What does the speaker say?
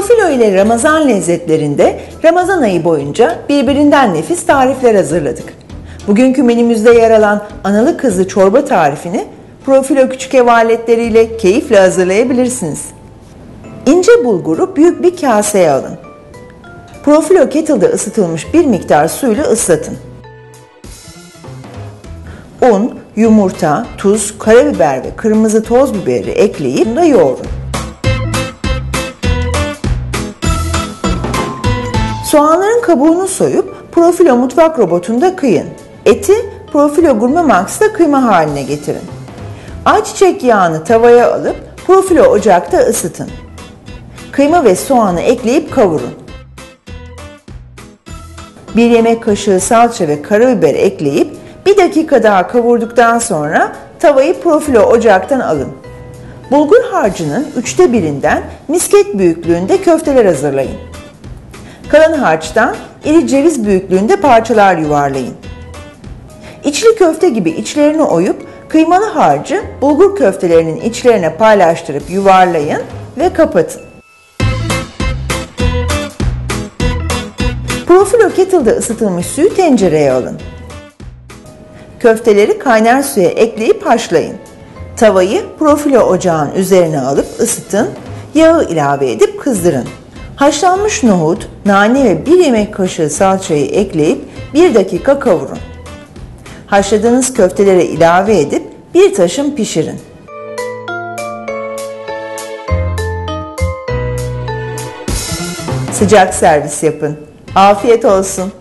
Profilo ile Ramazan lezzetlerinde Ramazan ayı boyunca birbirinden nefis tarifler hazırladık. Bugünkü menümüzde yer alan analı kızlı çorba tarifini Profilo küçük ev aletleriyle keyifle hazırlayabilirsiniz. İnce bulguru büyük bir kaseye alın. Profilo kettle'da ısıtılmış bir miktar suyla ıslatın. Un, yumurta, tuz, karabiber ve kırmızı toz biberi ekleyip da yoğurun. Soğanların kabuğunu soyup Profilo mutfak robotunda kıyın. Eti Profilo Gurme Max'ta kıyma haline getirin. Ayçiçek yağını tavaya alıp Profilo ocakta ısıtın. Kıyma ve soğanı ekleyip kavurun. Bir yemek kaşığı salça ve karabiber ekleyip bir dakika daha kavurduktan sonra tavayı profilo ocaktan alın. Bulgur harcının üçte birinden misket büyüklüğünde köfteler hazırlayın. Kalan harçtan iri ceviz büyüklüğünde parçalar yuvarlayın. İçli köfte gibi içlerini oyup kıymalı harcı bulgur köftelerinin içlerine paylaştırıp yuvarlayın ve kapatın. Profilo kettle'da ısıtılmış suyu tencereye alın. Köfteleri kaynar suya ekleyip haşlayın. Tavayı profilo ocağın üzerine alıp ısıtın, yağı ilave edip kızdırın. Haşlanmış nohut, nane ve bir yemek kaşığı salçayı ekleyip bir dakika kavurun. Haşladığınız köftelere ilave edip bir taşım pişirin. Sıcak servis yapın. Afiyet olsun.